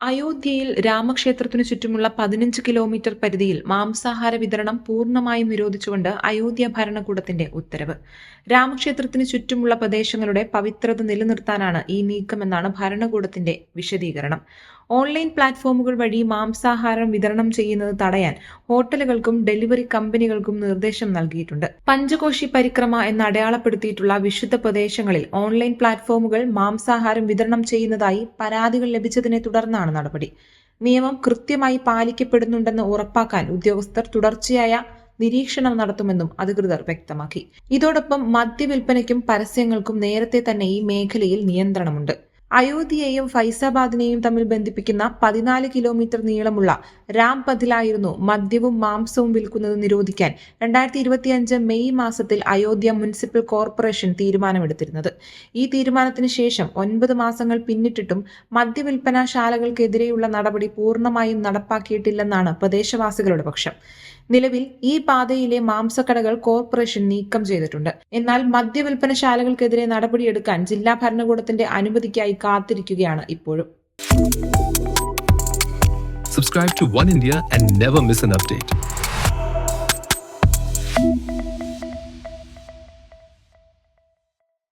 അയോധ്യയിൽ രാമക്ഷേത്രത്തിനു ചുറ്റുമുള്ള പതിനഞ്ച് കിലോമീറ്റർ പരിധിയിൽ മാംസാഹാര വിതരണം പൂർണമായും നിരോധിച്ചുകൊണ്ട് അയോധ്യ ഭരണകൂടത്തിന്റെ ഉത്തരവ്. രാമക്ഷേത്രത്തിന് ചുറ്റുമുള്ള പ്രദേശങ്ങളുടെ പവിത്രത നിലനിർത്താനാണ് ഈ നീക്കമെന്നാണ് ഭരണകൂടത്തിന്റെ വിശദീകരണം. ഓൺലൈൻ പ്ലാറ്റ്ഫോമുകൾ വഴി മാംസാഹാരം വിതരണം ചെയ്യുന്നത് തടയാൻ ഹോട്ടലുകൾക്കും ഡെലിവറി കമ്പനികൾക്കും നിർദ്ദേശം നൽകിയിട്ടുണ്ട്. പഞ്ചകോശി പരിക്രമ എന്ന് അടയാളപ്പെടുത്തിയിട്ടുള്ള വിശുദ്ധ പ്രദേശങ്ങളിൽ ഓൺലൈൻ പ്ലാറ്റ്ഫോമുകൾ മാംസാഹാരം വിതരണം ചെയ്യുന്നതായി പരാതികൾ ലഭിച്ചതിനെ തുടർന്നാണ് നടപടി. നിയമം കൃത്യമായി പാലിക്കപ്പെടുന്നുണ്ടെന്ന് ഉറപ്പാക്കാൻ ഉദ്യോഗസ്ഥർ തുടർച്ചയായ നിരീക്ഷണം നടത്തുമെന്നും അധികൃതർ വ്യക്തമാക്കി. ഇതോടൊപ്പം മദ്യവിൽപ്പനയ്ക്കും പരസ്യങ്ങൾക്കും നേരത്തെ തന്നെ ഈ മേഖലയിൽ നിയന്ത്രണമുണ്ട്. അയോധ്യയെയും ഫൈസാബാദിനെയും തമ്മിൽ ബന്ധിപ്പിക്കുന്ന പതിനാല് കിലോമീറ്റർ നീളമുള്ള രാം പഥിലായിരുന്നു മദ്യവും മാംസവും വിൽക്കുന്നത് നിരോധിക്കാൻ രണ്ടായിരത്തി ഇരുപത്തിയഞ്ച് മെയ് മാസത്തിൽ അയോധ്യ മുനിസിപ്പൽ കോർപ്പറേഷൻ തീരുമാനമെടുത്തിരുന്നത്. ഈ തീരുമാനത്തിന് ശേഷം ഒൻപത് മാസങ്ങൾ പിന്നിട്ടിട്ടും മദ്യവിൽപ്പനാശാലകൾക്കെതിരെയുള്ള നടപടി പൂർണമായും നടപ്പാക്കിയിട്ടില്ലെന്നാണ് പ്രദേശവാസികളുടെ പക്ഷം. നിലവിൽ ഈ പാതയിലെ മാംസക്കടകൾ കോർപ്പറേഷൻ നീക്കം ചെയ്തിട്ടുണ്ട് എന്നാൽ മദ്യവിൽപ്പനശാലകൾക്കെതിരെ നടപടിയെടുക്കാൻ ജില്ലാ ഭരണകൂടത്തിന്റെ അനുമതിക്കായി കാത്തിരിക്കുകയാണ് ഇപ്പോഴും Subscribe to One India and never miss an update.